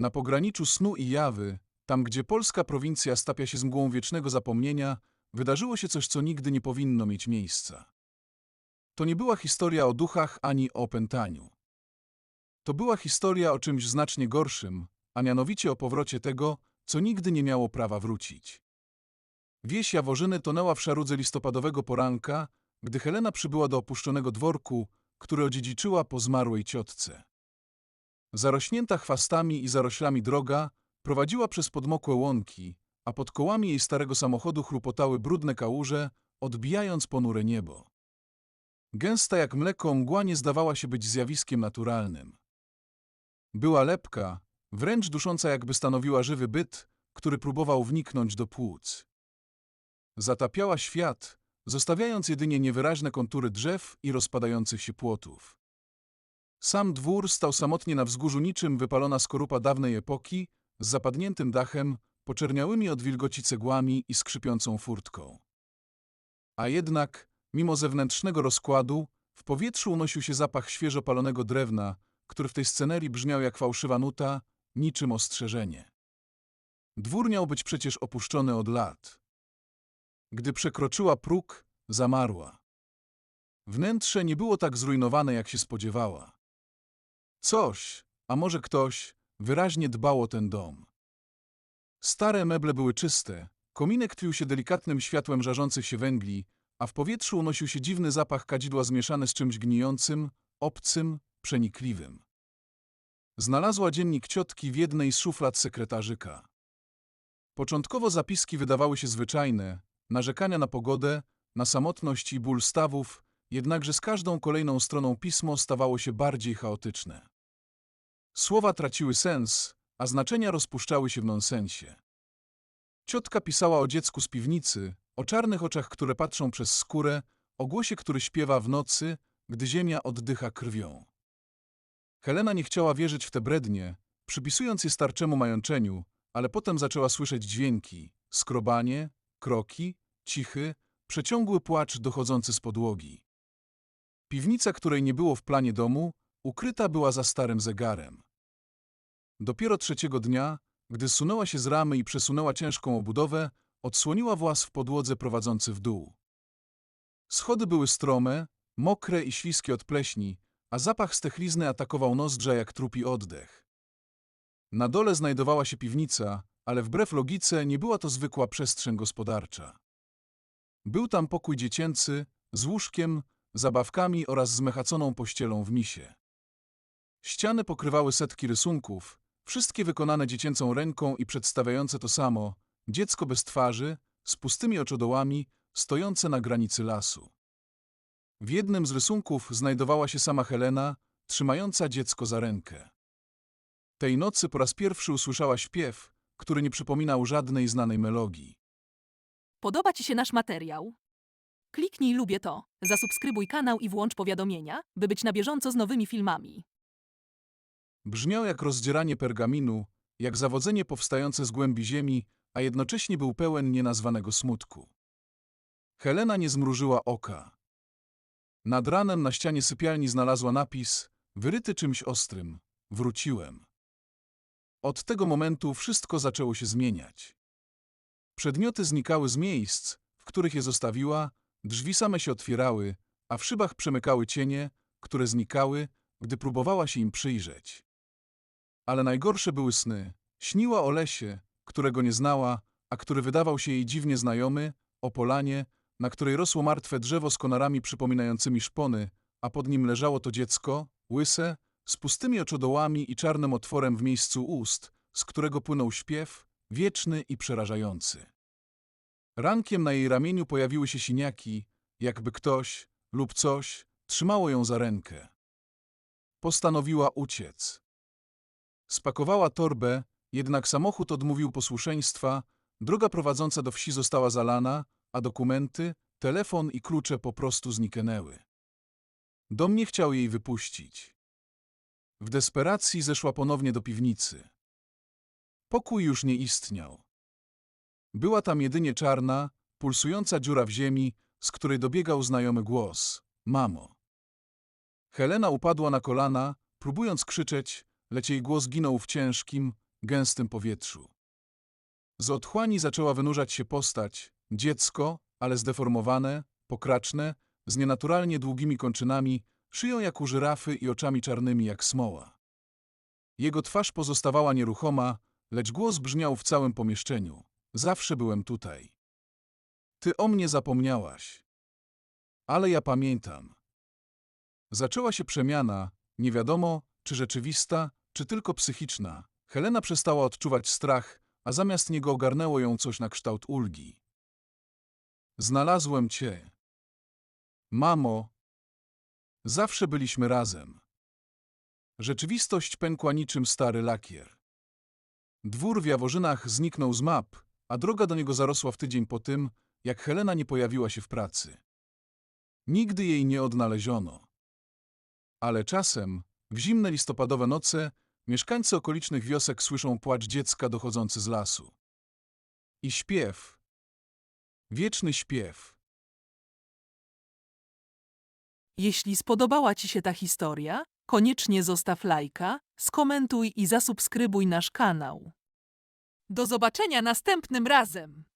Na pograniczu snu i jawy, tam gdzie polska prowincja stapia się z mgłą wiecznego zapomnienia, wydarzyło się coś, co nigdy nie powinno mieć miejsca. To nie była historia o duchach ani o opętaniu. To była historia o czymś znacznie gorszym, a mianowicie o powrocie tego, co nigdy nie miało prawa wrócić. Wieś Jaworzyny tonęła w szarudze listopadowego poranka, gdy Helena przybyła do opuszczonego dworku, który odziedziczyła po zmarłej ciotce. Zarośnięta chwastami i zaroślami droga prowadziła przez podmokłe łąki, a pod kołami jej starego samochodu chrupotały brudne kałuże, odbijając ponure niebo. Gęsta jak mleko mgła nie zdawała się być zjawiskiem naturalnym. Była lepka, wręcz dusząca jakby stanowiła żywy byt, który próbował wniknąć do płuc. Zatapiała świat, zostawiając jedynie niewyraźne kontury drzew i rozpadających się płotów. Sam dwór stał samotnie na wzgórzu niczym wypalona skorupa dawnej epoki, z zapadniętym dachem, poczerniałymi od wilgoci cegłami i skrzypiącą furtką. A jednak, mimo zewnętrznego rozkładu, w powietrzu unosił się zapach świeżo palonego drewna, który w tej scenerii brzmiał jak fałszywa nuta, niczym ostrzeżenie. Dwór miał być przecież opuszczony od lat. Gdy przekroczyła próg, zamarła. Wnętrze nie było tak zrujnowane, jak się spodziewała. Coś, a może ktoś, wyraźnie dbał o ten dom. Stare meble były czyste, kominek tlił się delikatnym światłem żarzących się węgli, a w powietrzu unosił się dziwny zapach kadzidła zmieszany z czymś gnijącym, obcym, przenikliwym. Znalazła dziennik ciotki w jednej z szuflad sekretarzyka. Początkowo zapiski wydawały się zwyczajne, narzekania na pogodę, na samotność i ból stawów, jednakże z każdą kolejną stroną pismo stawało się bardziej chaotyczne. Słowa traciły sens, a znaczenia rozpuszczały się w nonsensie. Ciotka pisała o dziecku z piwnicy, o czarnych oczach, które patrzą przez skórę, o głosie, który śpiewa w nocy, gdy ziemia oddycha krwią. Helena nie chciała wierzyć w te brednie, przypisując je starczemu majączeniu, ale potem zaczęła słyszeć dźwięki, skrobanie, kroki, cichy, przeciągły płacz dochodzący z podłogi. Piwnica, której nie było w planie domu, ukryta była za starym zegarem. Dopiero trzeciego dnia, gdy sunęła się z ramy i przesunęła ciężką obudowę, odsłoniła włas w podłodze prowadzący w dół. Schody były strome, mokre i śliskie od pleśni, a zapach stechlizny atakował nozdrza jak trupi oddech. Na dole znajdowała się piwnica, ale wbrew logice nie była to zwykła przestrzeń gospodarcza. Był tam pokój dziecięcy, z łóżkiem, zabawkami oraz zmechaconą pościelą w misie. Ściany pokrywały setki rysunków, wszystkie wykonane dziecięcą ręką i przedstawiające to samo dziecko bez twarzy, z pustymi oczodołami, stojące na granicy lasu. W jednym z rysunków znajdowała się sama Helena, trzymająca dziecko za rękę. Tej nocy po raz pierwszy usłyszała śpiew, który nie przypominał żadnej znanej melodii. Podoba Ci się nasz materiał? Kliknij lubię to, zasubskrybuj kanał i włącz powiadomienia, by być na bieżąco z nowymi filmami. Brzmiał jak rozdzieranie pergaminu, jak zawodzenie powstające z głębi ziemi, a jednocześnie był pełen nienazwanego smutku. Helena nie zmrużyła oka. Nad ranem na ścianie sypialni znalazła napis, wyryty czymś ostrym. Wróciłem. Od tego momentu wszystko zaczęło się zmieniać. Przedmioty znikały z miejsc, w których je zostawiła, drzwi same się otwierały, a w szybach przemykały cienie, które znikały, gdy próbowała się im przyjrzeć. Ale najgorsze były sny. Śniła o lesie, którego nie znała, a który wydawał się jej dziwnie znajomy, o polanie, na której rosło martwe drzewo z konarami przypominającymi szpony, a pod nim leżało to dziecko, łyse, z pustymi oczodołami i czarnym otworem w miejscu ust, z którego płynął śpiew, wieczny i przerażający. Rankiem na jej ramieniu pojawiły się siniaki, jakby ktoś lub coś trzymało ją za rękę. Postanowiła uciec. Spakowała torbę, jednak samochód odmówił posłuszeństwa, droga prowadząca do wsi została zalana, a dokumenty, telefon i klucze po prostu zniknęły. Dom nie chciał jej wypuścić. W desperacji zeszła ponownie do piwnicy. Pokój już nie istniał. Była tam jedynie czarna, pulsująca dziura w ziemi, z której dobiegał znajomy głos. Mamo. Helena upadła na kolana, próbując krzyczeć, lecz jej głos ginął w ciężkim, gęstym powietrzu. Z otchłani zaczęła wynurzać się postać, dziecko, ale zdeformowane, pokraczne, z nienaturalnie długimi kończynami, szyją jak u żyrafy i oczami czarnymi jak smoła. Jego twarz pozostawała nieruchoma, lecz głos brzmiał w całym pomieszczeniu. Zawsze byłem tutaj. Ty o mnie zapomniałaś. Ale ja pamiętam. Zaczęła się przemiana, nie wiadomo, czy rzeczywista, czy tylko psychiczna. Helena przestała odczuwać strach, a zamiast niego ogarnęło ją coś na kształt ulgi. Znalazłem cię. Mamo, zawsze byliśmy razem. Rzeczywistość pękła niczym stary lakier. Dwór w Jaworzynach zniknął z map, a droga do niego zarosła w tydzień po tym, jak Helena nie pojawiła się w pracy. Nigdy jej nie odnaleziono. Ale czasem, w zimne listopadowe noce, mieszkańcy okolicznych wiosek słyszą płacz dziecka dochodzący z lasu. I śpiew. Wieczny śpiew. Jeśli spodobała Ci się ta historia, koniecznie zostaw lajka, skomentuj i zasubskrybuj nasz kanał. Do zobaczenia następnym razem!